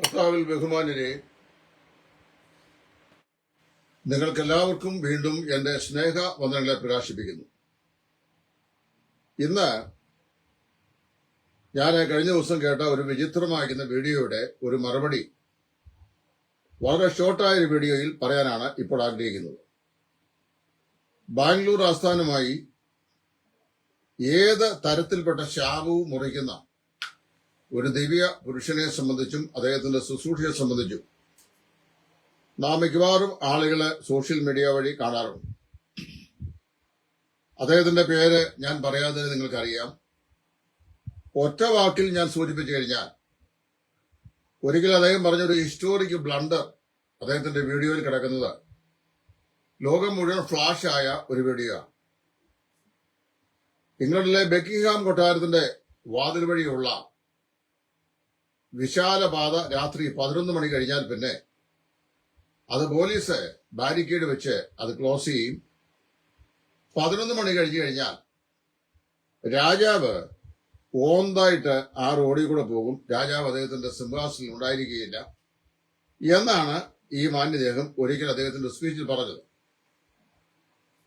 കർത്താവിൽ ബഹുമാനരെ നിങ്ങൾക്കെല്ലാവർക്കും വീണ്ടും എന്റെ സ്നേഹ വന്ദനങ്ങളെ പ്രകാശിപ്പിക്കുന്നു. ഇന്ന് ഞാൻ കഴിഞ്ഞ ദിവസം കേട്ട ഒരു വിചിത്രമായിരിക്കുന്ന വീഡിയോയുടെ ഒരു മറുപടി വളരെ ഷോർട്ടായ ഒരു വീഡിയോയിൽ പറയാനാണ് ഇപ്പോൾ ആഗ്രഹിക്കുന്നത്. ബാംഗ്ലൂർ ആസ്ഥാനമായി ഏത് തരത്തിൽപ്പെട്ട ശാപവും മുറിക്കുന്ന ഒരു ദിവ്യ പുരുഷനെ സംബന്ധിച്ചും അദ്ദേഹത്തിന്റെ ശുശ്രൂഷയെ സംബന്ധിച്ചും നാം മിക്കവാറും ആളുകളെ സോഷ്യൽ മീഡിയ വഴി കാണാറുണ്ട്. അദ്ദേഹത്തിന്റെ പേര് ഞാൻ പറയാതെ നിങ്ങൾക്കറിയാം. ഒറ്റ വാക്കിൽ ഞാൻ സൂചിപ്പിച്ചു കഴിഞ്ഞാൽ ഒരിക്കൽ അദ്ദേഹം പറഞ്ഞൊരു ഹിസ്റ്റോറിക് ബ്ലണ്ടർ അദ്ദേഹത്തിന്റെ വീഡിയോയിൽ കിടക്കുന്നത് ലോകം മുഴുവൻ ഫ്ലാഷ് ആയ ഒരു വീഡിയോ ആണ്. ഇംഗ്ലണ്ടിലെ ബെക്കിംഗ്ഹാം കൊട്ടാരത്തിന്റെ വാതിൽ വഴിയുള്ള വിശാല പാത രാത്രി പതിനൊന്ന് മണി കഴിഞ്ഞാൽ പിന്നെ അത് പോലീസ് ബാരിക്കേഡ് വെച്ച് അത് ക്ലോസ് ചെയ്യും. പതിനൊന്ന് മണി കഴിഞ്ഞു കഴിഞ്ഞാൽ രാജാവ് ഓന്തായിട്ട് ആ റോഡിൽ കൂടെ പോകും. രാജാവ് അദ്ദേഹത്തിന്റെ സിംഹാസനം ഉണ്ടായിരിക്കുകയില്ല. എന്നാണ് ഈ മാന്യദേഹം ഒരിക്കൽ അദ്ദേഹത്തിന്റെ സ്പീച്ചിൽ പറഞ്ഞത്.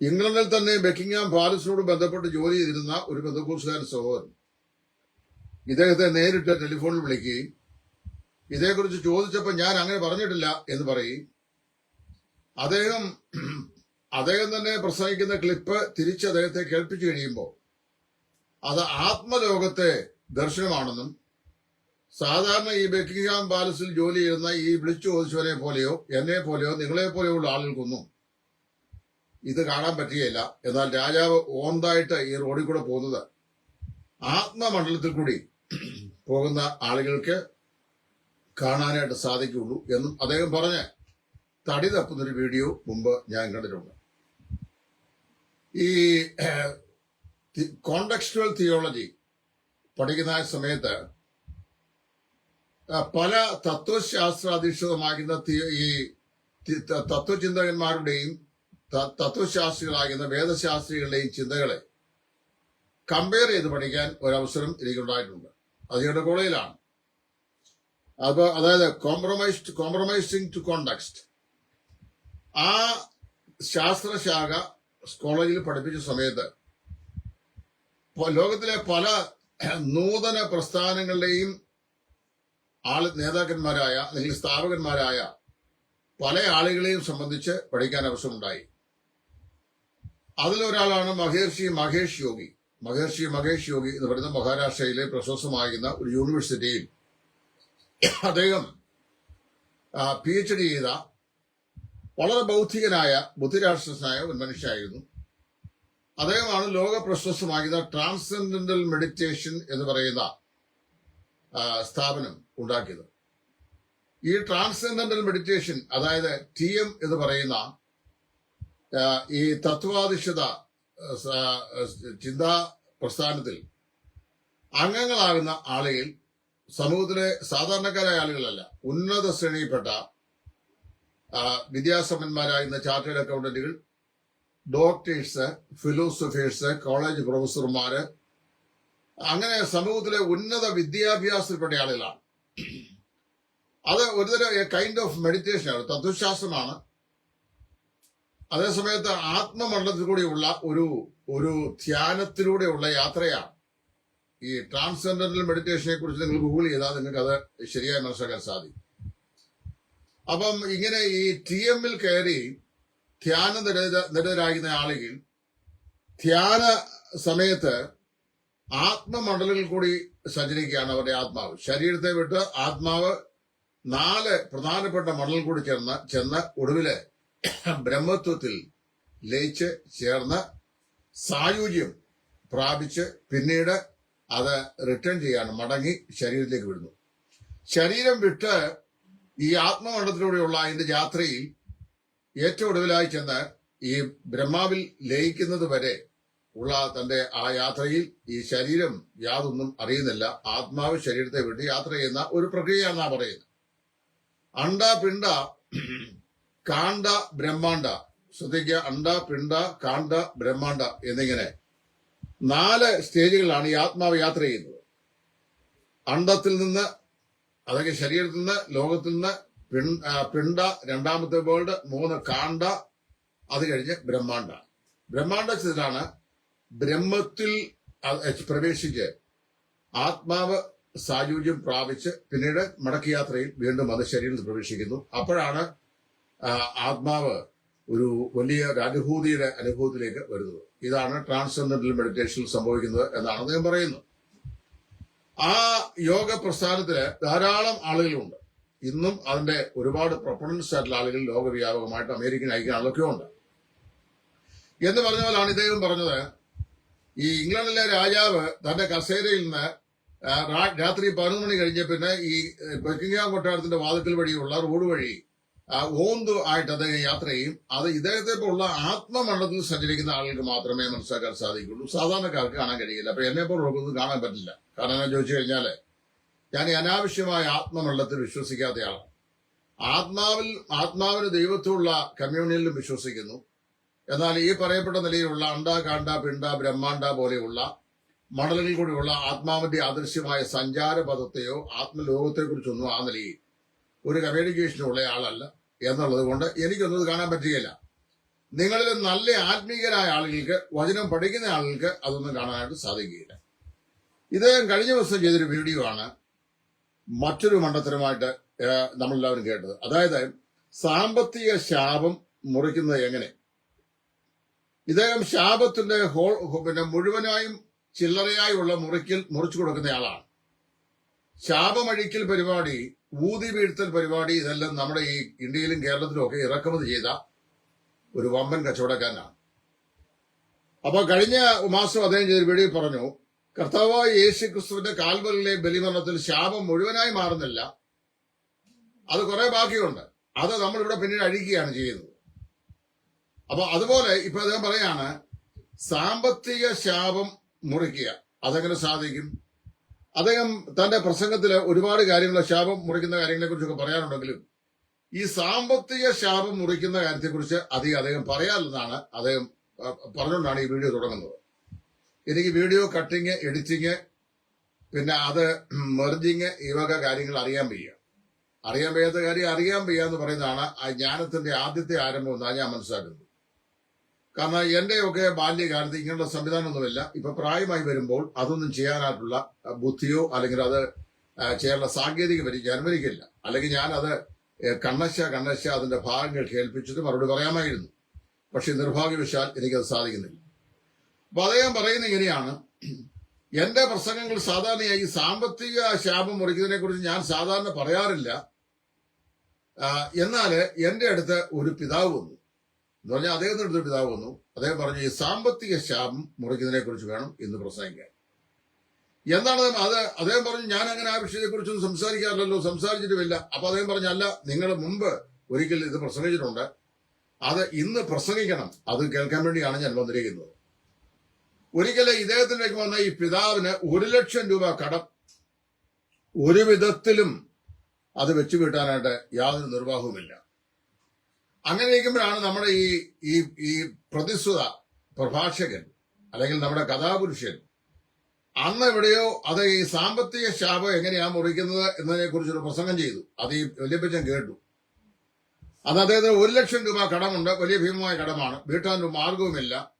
ഇംഗ്ലണ്ടിൽ തന്നെ ബെക്കിംഗ്ഹാം പാലസിനോട് ബന്ധപ്പെട്ട് ജോലി ചെയ്തിരുന്ന ഒരു ബന്ധുക്കൂസുകാരൻ സഹോദരൻ. ഇദ്ദേഹത്തെ നേരിട്ട് ടെലിഫോണിൽ വിളിക്കുകയും ഇതേക്കുറിച്ച് ചോദിച്ചപ്പോൾ ഞാൻ അങ്ങനെ പറഞ്ഞിട്ടില്ല എന്ന് പറയും. അദ്ദേഹം അദ്ദേഹം തന്നെ പ്രസംഗിക്കുന്ന ക്ലിപ്പ് തിരിച്ച് അദ്ദേഹത്തെ കേൾപ്പിച്ചു കഴിയുമ്പോൾ അത് ആത്മലോകത്തെ ദർശനമാണെന്നും സാധാരണ ഈ ബക്കിംഗ്ഹാം പാലസിൽ ജോലി ചെയ്യുന്ന ഈ വിളിച്ചു ചോദിച്ചവരെ പോലെയോ എന്നെ പോലെയോ നിങ്ങളെ പോലെയുള്ള ആളുകൾക്കൊന്നും ഇത് കാണാൻ പറ്റുകയില്ല. എന്നാൽ രാജാവ് ഓന്തായിട്ട് ഈ റോഡിൽ കൂടെ പോകുന്നത് ആത്മമണ്ഡലത്തിൽ കൂടി പോകുന്ന ആളുകൾക്ക് കാണാനായിട്ട് സാധിക്കുള്ളൂ എന്നും അദ്ദേഹം പറഞ്ഞ് തടി തപ്പുന്നൊരു വീഡിയോ മുമ്പ് ഞാൻ കണ്ടിട്ടുണ്ട്. ഈ കോണ്ടക്സ്റ്റുവൽ തിയോളജി പഠിക്കുന്ന സമയത്ത് പല തത്വശാസ്ത്രാധിഷ്ഠിതമാകുന്ന ഈ തത്വചിന്തകന്മാരുടെയും തത്വശാസ്ത്രികളാകുന്ന വേദശാസ്ത്രികളുടെയും ചിന്തകളെ കമ്പയർ ചെയ്ത് പഠിക്കാൻ ഒരവസരം എനിക്കുണ്ടായിട്ടുണ്ട്. അത് ഞങ്ങളുടെ കോളേജിലാണ്. അപ്പൊ അതായത് കോംപ്രമൈസ്ഡ് കോംപ്രമൈസിങ് ടു കോണ്ടാക്സ്റ്റ് ആ ശാസ്ത്രശാഖ കോളേജിൽ പഠിപ്പിച്ച സമയത്ത് ലോകത്തിലെ പല നൂതന പ്രസ്ഥാനങ്ങളുടെയും ആൾ നേതാക്കന്മാരായ അല്ലെങ്കിൽ സ്ഥാപകന്മാരായ പല ആളുകളെയും സംബന്ധിച്ച് പഠിക്കാൻ അവസരമുണ്ടായി. അതിലൊരാളാണ് മഹേർഷി മഹേഷ് യോഗി. മഹേർഷി മഹേഷ് യോഗി എന്ന് പറയുന്ന മഹാരാഷ്ട്രയിലെ പ്രശസ്തമായിരുന്ന ഒരു യൂണിവേഴ്സിറ്റിയിൽ അദ്ദേഹം പി എച്ച് ഡി ചെയ്ത വളരെ ബൗദ്ധികനായ ബുദ്ധിരാഷ്ട്രനായ ഒരു മനുഷ്യായിരുന്നു അദ്ദേഹമാണ് ലോക പ്രശസ്തമാകുന്ന ട്രാൻസെൻഡന്റൽ മെഡിറ്റേഷൻ എന്ന് പറയുന്ന സ്ഥാപനം ഉണ്ടാക്കിയത്. ഈ ട്രാൻസെൻഡന്റൽ മെഡിറ്റേഷൻ അതായത് ടി എം എന്ന് പറയുന്ന ഈ തത്വാധിഷ്ഠിത ചിന്താ പ്രസ്ഥാനത്തിൽ അംഗങ്ങളാകുന്ന ആളുകൾ സമൂഹത്തിലെ സാധാരണക്കാരായ ആളുകളല്ല ഉന്നത ശ്രേണിയിൽപ്പെട്ട വിദ്യാസമ്പന്മാരായിരുന്ന ചാർട്ടേഡ് അക്കൗണ്ടന്റുകൾ ഡോക്ടേഴ്സ് ഫിലോസഫേഴ്സ് കോളേജ് പ്രൊഫസർമാര് അങ്ങനെ സമൂഹത്തിലെ ഉന്നത വിദ്യാഭ്യാസത്തിൽപ്പെട്ട ആളുകളാണ്. അത് ഒരുതരം കൈൻഡ് ഓഫ് മെഡിറ്റേഷൻ ആണ് തത്വശാസ്ത്രമാണ്. അതേസമയത്ത് ആത്മമണ്ഡലത്തിൽ കൂടിയുള്ള ഒരു ഒരു ധ്യാനത്തിലൂടെയുള്ള യാത്രയാണ്. ഈ ട്രാൻസ്ജെൻഡറൽ മെഡിറ്റേഷനെ കുറിച്ച് നിങ്ങൾ ഗൂഗിൾ ചെയ്താൽ നിങ്ങൾക്ക് അത് ശരിയായി മനസ്സിലാക്കാൻ സാധിക്കും. അപ്പം ഇങ്ങനെ ഈ ടി എമ്മിൽ കയറി ധ്യാന നിരതരാകുന്ന ആളുകൾ ധ്യാന സമയത്ത് ആത്മമണ്ഡലത്തിൽ കൂടി സഞ്ചരിക്കുകയാണ് അവരുടെ ആത്മാവ്. ശരീരത്തെ വിട്ട് ആത്മാവ് നാല് പ്രധാനപ്പെട്ട മണ്ഡലം കൂടി ചെന്ന് ചെന്ന് ഒടുവിൽ ബ്രഹ്മത്വത്തിൽ ലയിച്ച് ചേർന്ന് സായുജ്യം പ്രാപിച്ച് പിന്നീട് അത് റിട്ടേൺ ചെയ്യാണ് മടങ്ങി ശരീരത്തിലേക്ക് വിടുന്നു. ശരീരം വിട്ട് ഈ ആത്മമണ്ഡലത്തിലൂടെയുള്ള അതിന്റെ യാത്രയിൽ ഏറ്റവും ഒടുവിലായി ചെന്ന് ഈ ബ്രഹ്മാവിൽ ലയിക്കുന്നത് വരെ ഉള്ള തന്റെ ആ യാത്രയിൽ ഈ ശരീരം യാതൊന്നും അറിയുന്നില്ല. ആത്മാവ് ശരീരത്തെ വിട്ട് യാത്ര ചെയ്യുന്ന ഒരു പ്രക്രിയയാണ് പറയുന്നത്. അണ്ട പിണ്ട കാണ്ട ബ്രഹ്മാണ്ട ശ്രദ്ധിക്കുക അണ്ട പിണ്ട കാണ്ട ബ്രഹ്മാണ്ട എന്നിങ്ങനെ. നാല് സ്റ്റേജുകളാണ് ഈ ആത്മാവ് യാത്ര ചെയ്യുന്നത്. അണ്ടത്തിൽ നിന്ന് അതൊക്കെ ശരീരത്തിൽ നിന്ന് ലോകത്തിൽ നിന്ന് പിണ്ട രണ്ടാമത്തെ വേൾഡ് മൂന്ന് കാണ്ട അത് കഴിഞ്ഞ് ബ്രഹ്മാണ്ട ബ്രഹ്മാണ്ടത്തിലാണ് ബ്രഹ്മത്തിൽ പ്രവേശിച്ച് ആത്മാവ് സായുജ്യം പ്രാപിച്ച് പിന്നീട് മടക്കയാത്രയിൽ വീണ്ടും അത് ശരീരത്തിൽ പ്രവേശിക്കുന്നു. അപ്പോഴാണ് ആത്മാവ് ഒരു വലിയ ഒരു അനുഭൂതിയുടെ അനുഭവത്തിലേക്ക് വരുന്നത്. ഇതാണ് ട്രാൻസ്ജെൻഡൽ മെഡിറ്റേഷൻ സംഭവിക്കുന്നത് എന്നാണ് അദ്ദേഹം പറയുന്നത്. ആ യോഗ പ്രസ്ഥാനത്തിൽ ധാരാളം ആളുകളുണ്ട്. ഇന്നും അതിന്റെ ഒരുപാട് പ്രൊപ്പണൻസ് ആയിട്ടുള്ള ആളുകൾ ലോകവ്യാപകമായിട്ട് അമേരിക്കൻ ഐക്യനാളൊക്കെ ഉണ്ട്. എന്ന് പറഞ്ഞ പോലാണ് ഇദ്ദേഹം പറഞ്ഞത് ഈ ഇംഗ്ലണ്ടിലെ രാജാവ് തന്റെ കസേരയിൽ നിന്ന് രാത്രി പതിനൊന്ന് മണി കഴിഞ്ഞ പിന്നെ ഈ ബക്കിംഗ്ഹാം കൊട്ടാരത്തിന്റെ വാതിക്കൽ വഴിയുള്ള റോഡ് വഴി ഓന്ത് ആയിട്ട് അദ്ദേഹം യാത്ര ചെയ്യും. അത് ഇദ്ദേഹത്തെ പോലുള്ള ആത്മമണ്ഡലത്തിൽ സഞ്ചരിക്കുന്ന ആളുകൾക്ക് മാത്രമേ മനസ്സിലാക്കാൻ സാധിക്കുള്ളൂ. സാധാരണക്കാർക്ക് കാണാൻ കഴിയില്ല. അപ്പൊ എന്നെ പോലുള്ളവർക്കൊന്നും കാണാൻ പറ്റില്ല. കാരണം ഞാൻ ചോദിച്ചു കഴിഞ്ഞാൽ ഞാൻ അനാവശ്യമായ ആത്മമണ്ഡലത്തിൽ വിശ്വസിക്കാത്തയാളാണ്. ആത്മാവിൽ ആത്മാവിന് ദൈവത്തുള്ള കമ്മ്യൂണിയനിലും വിശ്വസിക്കുന്നു. എന്നാൽ ഈ പറയപ്പെട്ട നിലയിലുള്ള അണ്ട കാണ്ട പിണ്ട ബ്രഹ്മാണ്ട പോലെയുള്ള മണ്ഡലങ്ങളിൽ കൂടിയുള്ള ആത്മാവിന്റെ അദൃശ്യമായ സഞ്ചാര പദത്തെയോ ആത്മലോകത്തെക്കുറിച്ചൊന്നും ആ നിലയിൽ ഒരു കമ്മ്യൂണിക്കേഷനുള്ള ആളല്ല എന്നുള്ളത് കൊണ്ട് എനിക്കൊന്നും കാണാൻ പറ്റുകയില്ല. നിങ്ങളിൽ നല്ല ആത്മീയരായ ആളുകൾക്ക് വചനം പഠിക്കുന്ന ആളുകൾക്ക് അതൊന്നും കാണാനായിട്ട് സാധിക്കുകയില്ല. ഇദ്ദേഹം കഴിഞ്ഞ ദിവസം ചെയ്തൊരു വീഡിയോ ആണ് മറ്റൊരു മണ്ഡലത്തിനുമായിട്ട് നമ്മളെല്ലാവരും കേട്ടത്. അതായത് സാമ്പത്തിക ശാപം മുറിക്കുന്നത് എങ്ങനെ? ഇദ്ദേഹം ശാപത്തിന്റെ ഹോൾ പിന്നെ മുഴുവനായും ചില്ലറയായുള്ള മുറിക്കൽ മുറിച്ചു കൊടുക്കുന്ന ആളാണ്. ശാപമഴിക്കൽ പരിപാടി ഊതി വീഴ്ത്തൽ പരിപാടി ഇതെല്ലാം നമ്മുടെ ഈ ഇന്ത്യയിലും കേരളത്തിലും ഒക്കെ ഇറക്കുമതി ചെയ്ത ഒരു വമ്പൻ കച്ചവടക്കാരനാണ്. അപ്പൊ കഴിഞ്ഞ മാസം അദ്ദേഹം ചെയ്ത വീഡിയോ പറഞ്ഞു കർത്താവായ യേശു ക്രിസ്തുവിന്റെ കാൽവലിലെ ബലിമരണത്തിൽ ശാപം മുഴുവനായി മാറുന്നില്ല. അത് കുറെ ബാക്കിയുണ്ട്. അത് നമ്മൾ ഇവിടെ പിന്നീട് അഴിക്കുകയാണ് ചെയ്യുന്നത്. അപ്പൊ അതുപോലെ ഇപ്പൊ അദ്ദേഹം പറയാണ് സാമ്പത്തിക ശാപം മുറിക്കുക. അതെങ്ങനെ സാധിക്കും? അദ്ദേഹം തന്റെ പ്രസംഗത്തിൽ ഒരുപാട് കാര്യങ്ങൾ ശാപം മുറിക്കുന്ന കാര്യങ്ങളെ കുറിച്ചൊക്കെ പറയാനുണ്ടെങ്കിലും ഈ സാമ്പത്തിക ശാപം മുറിക്കുന്ന കാര്യത്തെക്കുറിച്ച് അധികം അദ്ദേഹം പറയാറില്ലെന്നാണ് അദ്ദേഹം പറഞ്ഞുകൊണ്ടാണ് ഈ വീഡിയോ തുടങ്ങുന്നത്. എനിക്ക് വീഡിയോ കട്ടിങ് എഡിറ്റിങ് പിന്നെ അത് മെർജിങ് ഈ വക കാര്യങ്ങൾ അറിയാൻ വയ്യ. അറിയാൻ വയ്യാത്ത കാര്യം അറിയാൻ വയ്യ എന്ന് പറയുന്നതാണ് ആ ജ്ഞാനത്തിന്റെ ആദ്യത്തെ ആരംഭം എന്നാണ് ഞാൻ മനസ്സിലാക്കുന്നത്. കാരണം എന്റെയൊക്കെ ബാല്യകാലത്ത് ഇങ്ങനെയുള്ള സംവിധാനമൊന്നുമില്ല ഇപ്പൊ പ്രായമായി വരുമ്പോൾ അതൊന്നും ചെയ്യാനായിട്ടുള്ള ബുദ്ധിയോ അല്ലെങ്കിൽ അത് ചെയ്യാനുള്ള സാങ്കേതിക പരിചയം അനുവദിക്കില്ല. അല്ലെങ്കിൽ ഞാൻ അത് ഏഹ്, കണ്ണശ കണ്ണശ അതിന്റെ ഭാഗങ്ങൾ കേൾപ്പിച്ചിട്ട് മറുപടി പറയാമായിരുന്നു. പക്ഷെ നിർഭാഗ്യവശാൽ എനിക്കത് സാധിക്കുന്നില്ല. അപ്പൊ അദ്ദേഹം പറയുന്ന ഇങ്ങനെയാണ്. എന്റെ പ്രസംഗങ്ങൾ സാധാരണയായി സാമ്പത്തിക ശാപം മുറിക്കുന്നതിനെ കുറിച്ച് ഞാൻ സാധാരണ പറയാറില്ല. എന്നാൽ എന്റെ അടുത്ത് ഒരു പിതാവ് വന്നു. എന്ന് പറഞ്ഞാൽ അദ്ദേഹം അടുത്ത് ഒരു പിതാവ് വന്നു. അദ്ദേഹം പറഞ്ഞു ഈ സാമ്പത്തിക ശാപം മുറിക്കുന്നതിനെ കുറിച്ച് വേണം ഇന്ന് പ്രസംഗിക്കാൻ. എന്താണ് അത്? അദ്ദേഹം പറഞ്ഞു ഞാൻ അങ്ങനെ ആ വിഷയത്തെ കുറിച്ചൊന്നും സംസാരിക്കാറില്ലല്ലോ സംസാരിച്ചിട്ടുമില്ല. അപ്പൊ അദ്ദേഹം പറഞ്ഞു അല്ല നിങ്ങൾ മുമ്പ് ഒരിക്കൽ ഇത് പ്രസംഗിച്ചിട്ടുണ്ട്. അത് ഇന്ന് പ്രസംഗിക്കണം. അത് കേൾക്കാൻ വേണ്ടിയാണ് ഞാൻ വന്നിരിക്കുന്നത്. ഒരിക്കലും ഇദ്ദേഹത്തിലേക്ക് വന്ന ഈ പിതാവിന് ഒരു ലക്ഷം രൂപ കടം ഒരു വിധത്തിലും അത് വെച്ചു വീട്ടാനായിട്ട് യാതൊരു നിർവാഹവുമില്ല. അങ്ങനെ ഇരിക്കുമ്പോഴാണ് നമ്മുടെ ഈ ഈ ഈ പ്രതിസ്തുത പ്രഭാഷകൻ അല്ലെങ്കിൽ നമ്മുടെ കഥാപുരുഷൻ അന്ന് എവിടെയോ അത് ഈ സാമ്പത്തിക ശാപം എങ്ങനെയാ മുറിക്കുന്നത് എന്നതിനെ കുറിച്ചൊരു പ്രസംഗം ചെയ്തു. അത് ഈ വല്യപ്പച്ചൻ കേട്ടു. അന്ന് അദ്ദേഹത്തിന് ഒരു ലക്ഷം രൂപ കടമുണ്ട്. വലിയ ഭീമമായ കടമാണ്. വീട്ടാൻ ഒരു മാർഗവുമില്ല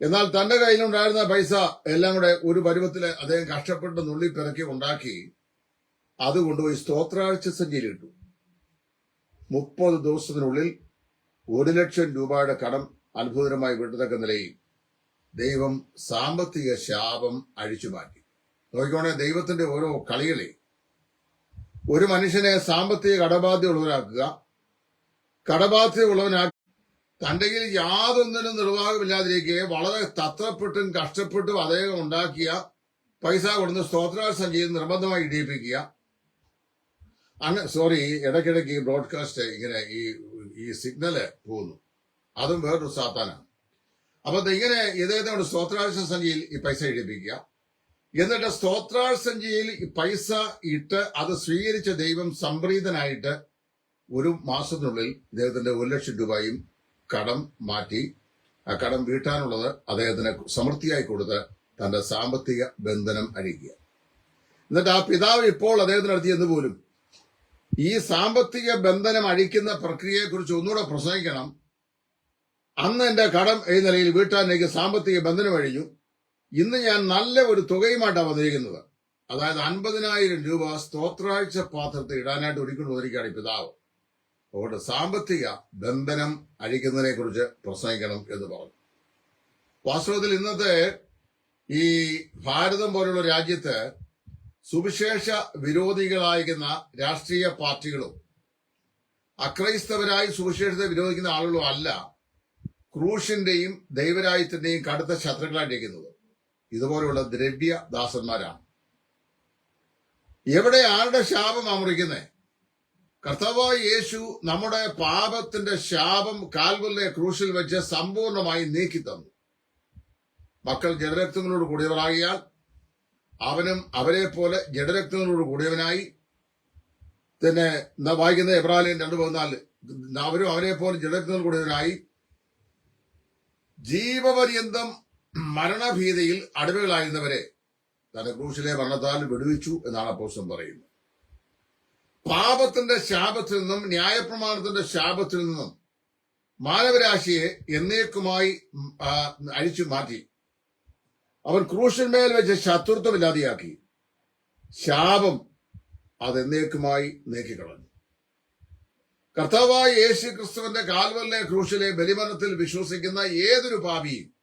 എന്നാൽ തന്റെ കയ്യിലുണ്ടായിരുന്ന പൈസ എല്ലാം കൂടെ ഒരു പരുവത്തിൽ അദ്ദേഹം കഷ്ടപ്പെട്ട് നുള്ളി പിറക്കി ഉണ്ടാക്കി അത് കൊണ്ടുപോയി സ്തോത്രാഴ്ച സഞ്ചിയിലിട്ടു. മുപ്പത് ദിവസത്തിനുള്ളിൽ ഒരു ലക്ഷം രൂപയുടെ കടം അത്ഭുതകരമായി വിട്ടതക്ക നിലയിൽ ദൈവം സാമ്പത്തിക ശാപം അഴിച്ചു മാറ്റി. നോക്കിക്കോണേ ദൈവത്തിന്റെ ഓരോ കളികളെ ഒരു മനുഷ്യനെ സാമ്പത്തിക കടബാധ്യത ഉള്ളവനാക്കുക കടബാധ്യത ഉള്ളവനാക്കുക തന്റെ കയ്യിൽ യാതൊന്നിനും നിർവാഹമില്ലാതിരിക്കെ വളരെ തത്രപ്പെട്ടും കഷ്ടപ്പെട്ടും അദ്ദേഹം ഉണ്ടാക്കിയ പൈസ കൊടുത്ത് സ്തോത്രാസം ചെയ്ത് നിർബന്ധമായി ഇടിയിപ്പിക്കുക അങ്ങനെ സോറി ഇടയ്ക്കിടയ്ക്ക് ഈ ബ്രോഡ്കാസ്റ്റ് ഇങ്ങനെ ഈ ഈ സിഗ്നൽ പോകുന്നു. അതും വേറൊരു സാത്താനാണ്. അപ്പൊ ഇങ്ങനെ ഇദ്ദേഹത്തോട് സ്തോത്രാഴ്ച സഞ്ചിയിൽ ഈ പൈസ എഴുതിപ്പിക്കുക. എന്നിട്ട് സ്തോത്രാഴ്ച സഞ്ചിയിൽ ഈ പൈസ ഇട്ട് അത് സ്വീകരിച്ച ദൈവം സംപ്രീതനായിട്ട് ഒരു മാസത്തിനുള്ളിൽ ദൈവത്തിന്റെ ഒരു ലക്ഷം രൂപയും കടം മാറ്റി ആ കടം വീട്ടാനുള്ളത് അദ്ദേഹത്തിന് സമൃദ്ധിയായി കൊടുത്ത് തന്റെ സാമ്പത്തിക ബന്ധനം അഴിക്കുക. എന്നിട്ട് ആ പിതാവ് ഇപ്പോൾ അദ്ദേഹത്തിന് അടുത്ത് ചെന്ന് പോലും ഈ സാമ്പത്തിക ബന്ധനം അഴിക്കുന്ന പ്രക്രിയയെക്കുറിച്ച് ഒന്നുകൂടെ പ്രസംഗിക്കണം. അന്ന് എന്റെ കടം ഈ നിലയിൽ വീട്ടാൻ എനിക്ക് സാമ്പത്തിക ബന്ധനം അഴിഞ്ഞു. ഇന്ന് ഞാൻ നല്ല ഒരു തുകയുമായിട്ടാണ് വന്നിരിക്കുന്നത്. അതായത് അൻപതിനായിരം രൂപ സ്തോത്രാഴ്ച പാത്രത്തിൽ ഇടാനായിട്ട് ഒരുക്കൊണ്ട് വന്നിരിക്കുകയാണ് പിതാവ്. അതുകൊണ്ട് സാമ്പത്തിക ബന്ധനം അഴിക്കുന്നതിനെ കുറിച്ച് പ്രസംഗിക്കണം എന്ന് പറഞ്ഞു. വാസ്തവത്തിൽ ഇന്നത്തെ ഈ ഭാരതം പോലുള്ള രാജ്യത്ത് സുവിശേഷ വിരോധികളായിരിക്കുന്ന രാഷ്ട്രീയ പാർട്ടികളും അക്രൈസ്തവരായി സുവിശേഷത്തെ വിരോധിക്കുന്ന ആളുകളും അല്ല ക്രൂശിന്റെയും ദൈവരാജ്യത്തിന്റെയും കടുത്ത ശത്രുക്കളായിട്ടിരിക്കുന്നത്. ഇതുപോലെയുള്ള ദ്രവ്യ ദാസന്മാരാണ്. എവിടെ ആരുടെ ശാപം അമറിക്കുന്നേ കർത്താവായ യേശു നമ്മുടെ പാപത്തിന്റെ ശാപം കാൽവല്ലെ ക്രൂശിൽ വെച്ച് സമ്പൂർണമായി നീക്കി തന്നു മക്കൾ ജനരക്തങ്ങളോട് കൂടിയവരാകിയാൽ അവനും അവരെ പോലെ ജഡരക്തങ്ങളോട് കൂടിയവനായി. തന്നെ വായിക്കുന്ന എബ്രാലിയൻ രണ്ടു പതിനാല്. അവരും അവരെ പോലെ ജഡരക്തങ്ങൾ കൂടിയവനായി ജീവപര്യന്തം മരണഭീതിയിൽ അടിമകളായിരുന്നവരെ തന്റെ ക്രൂശിലെ മരണത്താൽ വിടുവിച്ചു എന്നാണ് അപ്പോസം പറയുന്നത്. പാപത്തിന്റെ ശാപത്തിൽ നിന്നും ന്യായപ്രമാണത്തിന്റെ ശാപത്തിൽ നിന്നും മാനവരാശിയെ എന്നേക്കുമായി അഴിച്ചു മാറ്റി. അവൻ ക്രൂശന്മേൽ വെച്ച് ശത്രുത്വം ഇല്ലാതെയാക്കി ശാപം അതെന്നേക്കുമായി നീക്കിക്കളഞ്ഞു. കർത്താവായ യേശു ക്രിസ്തുവിന്റെ കാൽവല്ലെ ക്രൂശിലെ ബലിമരണത്തിൽ വിശ്വസിക്കുന്ന ഏതൊരു പാപിയും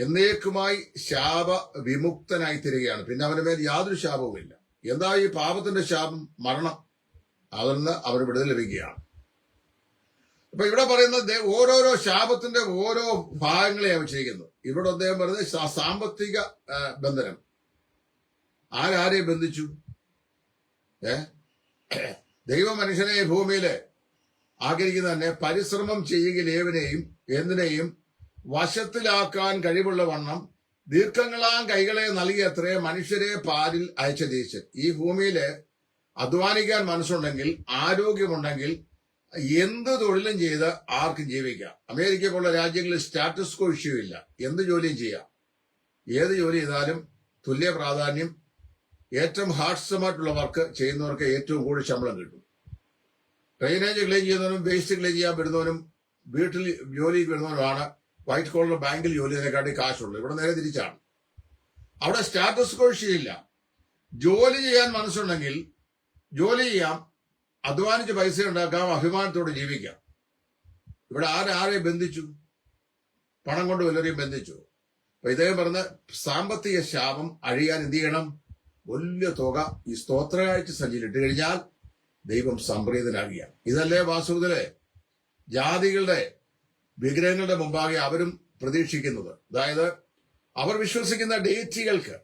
എന്നേക്കുമായി ശാപ വിമുക്തനായി തീരുകയാണ്. പിന്നെ അവന്റെ മേൽ യാതൊരു ശാപവുമില്ല എന്താ ഈ പാപത്തിന്റെ ശാപം? മരണം. അതിൽ നിന്ന് അവർ വിടുതൽ ലഭിക്കുകയാണ്. അപ്പൊ ഇവിടെ പറയുന്നത് ഓരോരോ ശാപത്തിന്റെ ഓരോ ഭാഗങ്ങളെയാണ് വെച്ചിരിക്കുന്നത് ഇവിടെ അദ്ദേഹം പറഞ്ഞത് സാമ്പത്തിക ബന്ധനം. ആരാരെ ബന്ധിച്ചു? ഏ? ദൈവ മനുഷ്യനെ ഭൂമിയിൽ ആഗ്രഹിക്കുന്ന തന്നെ പരിശ്രമം ചെയ്യുകയിൽ ഏവനെയും എന്തിനേയും വശത്തിലാക്കാൻ കഴിവുള്ള വണ്ണം ദീർഘങ്ങളാം കൈകളെ നൽകിയത്രേ മനുഷ്യരെ പാലിൽ അയച്ച അയച്ചതീച്ച് ഈ ഭൂമിയിൽ അധ്വാനിക്കാൻ മനസ്സുണ്ടെങ്കിൽ ആരോഗ്യമുണ്ടെങ്കിൽ എന്ത് തൊഴിലും ചെയ്ത് ആർക്കും ജീവിക്കാം. അമേരിക്ക പോലുള്ള രാജ്യങ്ങളിൽ സ്റ്റാറ്റസ് കോ ഇഷ്യൂ ഇല്ല. എന്ത് ജോലിയും ചെയ്യാം. ഏത് ജോലി ചെയ്താലും തുല്യ പ്രാധാന്യം ഏറ്റവും ഹാർഡ്സമായിട്ടുള്ള വർക്ക് ചെയ്യുന്നവർക്ക് ഏറ്റവും കൂടുതൽ ശമ്പളം കിട്ടും. ഡ്രെയിനേജ് ക്ലീൻ ചെയ്യുന്നവനും വേസ്റ്റ് ക്ലീൻ ചെയ്യാൻ വരുന്നവരും വീട്ടിൽ ജോലി വരുന്നവനുമാണ് വൈറ്റ് കോളർ ബാങ്കിൽ ജോലി ചെയ്തതിനെക്കാട്ടി കാശുള്ളൂ ഇവിടെ നേരെ തിരിച്ചാണ്. അവിടെ സ്റ്റാറ്റസ് കോ ഇഷ്യൂ ഇല്ല. ജോലി ചെയ്യാൻ മനസ്സുണ്ടെങ്കിൽ ജോലി ചെയ്യാം. അധ്വാനിച്ച് പൈസ ഉണ്ടാക്കാം അഭിമാനത്തോടെ ജീവിക്കാം. ഇവിടെ ആരാരെ ബന്ധിച്ചു? പണം കൊണ്ട് വല്ലവരെയും ബന്ധിച്ചു. അപ്പൊ ഇദ്ദേഹം പറഞ്ഞ സാമ്പത്തിക ശാപം അഴിയാൻ എന്ത് ചെയ്യണം? വലിയ തുക ഈ സ്തോത്രകാഴ്ച സഞ്ചിലിട്ട് കഴിഞ്ഞാൽ ദൈവം സംപ്രീതനാകുകയാണ്. ഇതല്ലേ വാസുവിലെ ജാതികളുടെ വിഗ്രഹങ്ങളുടെ മുമ്പാകെ അവരും പ്രതീക്ഷിക്കുന്നത്. അതായത് അവർ വിശ്വസിക്കുന്ന ഡേറ്റികൾക്ക്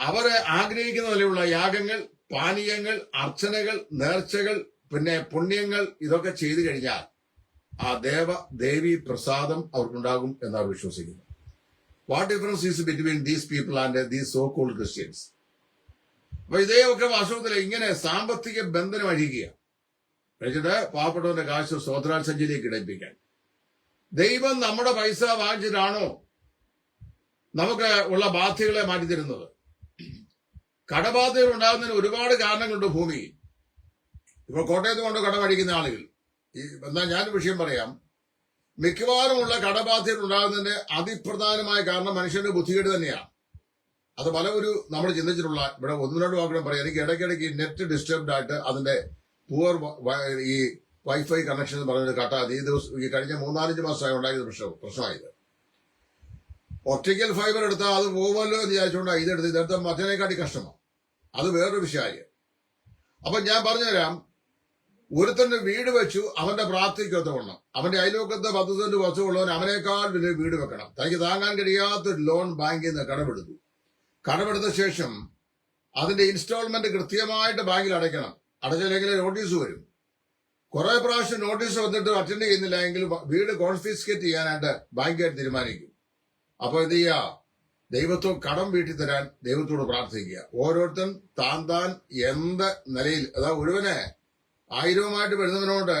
അവരെ ആഗ്രഹിക്കുന്ന നിലയുള്ള യാഗങ്ങൾ? പാനീയങ്ങൾ അർച്ചനകൾ നേർച്ചകൾ പിന്നെ പുണ്യങ്ങൾ ഇതൊക്കെ ചെയ്തു കഴിഞ്ഞാൽ ആ ദേവ ദേവി പ്രസാദം അവർക്കുണ്ടാകും എന്നാണ് വിശ്വസിക്കുന്നു what difference is between these people and these so called Christians അപ്പൊ ഇതേയൊക്കെ വാസ്തവത്തിൽ ഇങ്ങനെ സാമ്പത്തിക ബന്ധനം അഴിക്കുക കഴിച്ചിട്ട് പാവപ്പെട്ടവന്റെ കാശ് സ്വോത്രാൽ സഞ്ചിയിലേക്ക് ഇടയിപ്പിക്കാൻ ദൈവം നമ്മുടെ പൈസ വാങ്ങിച്ചിട്ടാണോ നമുക്ക് ഉള്ള ബാധ്യതകളെ മാറ്റി തരുന്നത് കടബാധ്യതകൾ ഉണ്ടാകുന്നതിന് ഒരുപാട് കാരണങ്ങളുണ്ട് ഭൂമി. ഇപ്പൊ കോട്ടയത്ത് കൊണ്ട് കടമടിക്കുന്ന ആളുകൾ. ഈ എന്നാ ഞാൻ വിഷയം പറയാം. മിക്കവാറുമുള്ള കടബാധ്യത ഉണ്ടാകുന്നതിന്റെ അതിപ്രധാനമായ കാരണം മനുഷ്യന്റെ ബുദ്ധികേട് തന്നെയാണ്. അത് പല ഒരു നമ്മൾ ചിന്തിച്ചിട്ടുള്ള ഇവിടെ ഒന്ന് രണ്ട് വാക്കുകളും പറയാം. എനിക്ക് ഇടയ്ക്കിടയ്ക്ക് നെറ്റ് ഡിസ്റ്റർബ്ഡ് ആയിട്ട് അതിന്റെ പുവർ ഈ വൈഫൈ കണക്ഷൻ എന്ന് പറയുന്നത് കട്ടാതെ ഈ ദിവസം ഈ കഴിഞ്ഞ മൂന്നാലഞ്ച് മാസമായി ഉണ്ടായിരുന്ന പ്രശ്നം പ്രശ്നമായത്. ഒപ്റ്റിക്കൽ ഫൈബർ എടുത്താൽ അത് പോകുമല്ലോ എന്ന് വിചാരിച്ചുകൊണ്ടാണ് ഇതെടുത്ത് ഇതെടുത്ത മറ്റേനെക്കാട്ടി കഷ്ടമാണ് അത് വേറൊരു വിഷയമായി അപ്പൊ ഞാൻ പറഞ്ഞുതരാം. ഒരുത്തന്റെ വീട് വെച്ചു അവന്റെ പ്രാപ്തിക്കൊത്തവണ്ണം അവന്റെ അയൽവക്കത്തെ പത്ത് സെന്റ് വസ്തുവുള്ളവൻ അവനേക്കാൾ വലിയ വീട് വെക്കണം. തനിക്ക് താങ്ങാൻ കഴിയാത്ത ലോൺ ബാങ്കിൽ നിന്ന് കടമെടുത്തു. കടമെടുത്ത ശേഷം അതിന്റെ ഇൻസ്റ്റാൾമെന്റ് കൃത്യമായിട്ട് ബാങ്കിൽ അടയ്ക്കണം. അടച്ചില്ലെങ്കിൽ നോട്ടീസ് വരും. കുറെ പ്രാവശ്യം നോട്ടീസ് വന്നിട്ട് അറ്റൻഡ് ചെയ്യുന്നില്ല എങ്കിൽ വീട് കോൺഫിസ്കേറ്റ് ചെയ്യാനായിട്ട് ബാങ്കുകാർ തീരുമാനിക്കും. അപ്പൊ എന്ത് ചെയ്യുക ദൈവത്തോ കടം വീട്ടിൽ തരാൻ ദൈവത്തോട് പ്രാർത്ഥിക്കുക. ഓരോരുത്തൻ താൻ താൻ എന്ത് നിലയിൽ അതാ ഒരുവനെ ആയിരവുമായിട്ട് വരുന്നവനോട്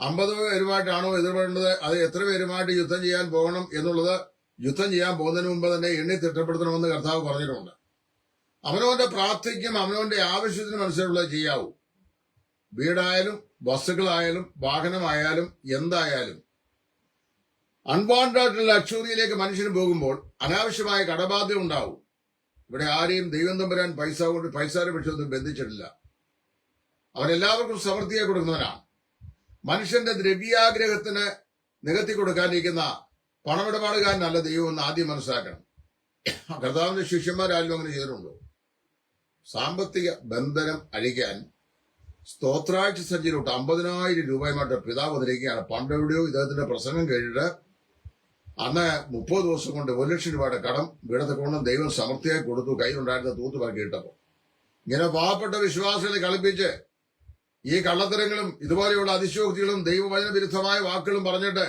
അമ്പത് പേരുമായിട്ടാണോ എതിർപെടേണ്ടത്? അത് എത്ര പേരുമായിട്ട് യുദ്ധം ചെയ്യാൻ പോകണം എന്നുള്ളത് യുദ്ധം ചെയ്യാൻ പോകുന്നതിന് മുമ്പ് തന്നെ എണ്ണി തിട്ടപ്പെടുത്തണമെന്ന് കർത്താവ് പറഞ്ഞിട്ടുണ്ട്. അവനവന്റെ പ്രാർത്ഥിക്കും അവനവന്റെ ആവശ്യത്തിനും അനുസരിച്ചുള്ളത് ചെയ്യാവൂ. വീടായാലും ബസ്സുകളായാലും വാഹനമായാലും എന്തായാലും അൺവാണ്ടഡ് ലക്ഷറിയിലേക്ക് മനുഷ്യന് പോകുമ്പോൾ അനാവശ്യമായ കടബാധ്യത ഉണ്ടാവും. ഇവിടെ ആരെയും ദൈവം തമ്പുരാൻ പൈസ കൊണ്ട് പൈസയുടെ വിഷയത്തിൽ ബന്ധിച്ചിട്ടില്ല. അവരെല്ലാവർക്കും സമൃദ്ധിയെ കൊടുക്കുന്നവനാണ് മനുഷ്യന്റെ ദ്രവ്യാഗ്രഹത്തിന് നികത്തി കൊടുക്കാനിരിക്കുന്ന പണമിടപാടുകാരനല്ല ദൈവം എന്ന് ആദ്യം മനസ്സിലാക്കണം. കർത്താവിന്റെ ശിഷ്യന്മാരാരും അങ്ങനെ ചെയ്തിട്ടുണ്ടോ? സാമ്പത്തിക ബന്ധനം അഴിക്കാൻ സ്തോത്രാഴ്ച സഞ്ചിയിലോട്ട് അമ്പതിനായിരം രൂപയുമായിട്ട് പിതാവ് വന്നിരിക്കുകയാണ്. പണ്ടെവിടെയോ ഇദ്ദേഹത്തിന്റെ പ്രസംഗം കഴിഞ്ഞിട്ട് അന്ന് മുപ്പത് ദിവസം കൊണ്ട് ഒരു ലക്ഷം രൂപയുടെ കടം വീടത്തെ കൊണ്ടും ദൈവം സമൃദ്ധിയായി കൊടുത്തു കയ്യിലുണ്ടായിരുന്ന തൂത്തുപാക്കി ഇട്ടപ്പോ ഇങ്ങനെ പാവപ്പെട്ട വിശ്വാസികളെ കളിപ്പിച്ച് ഈ കള്ളത്തരങ്ങളും ഇതുപോലെയുള്ള അതിശോക്തികളും ദൈവവചന വിരുദ്ധമായ വാക്കുകളും പറഞ്ഞിട്ട്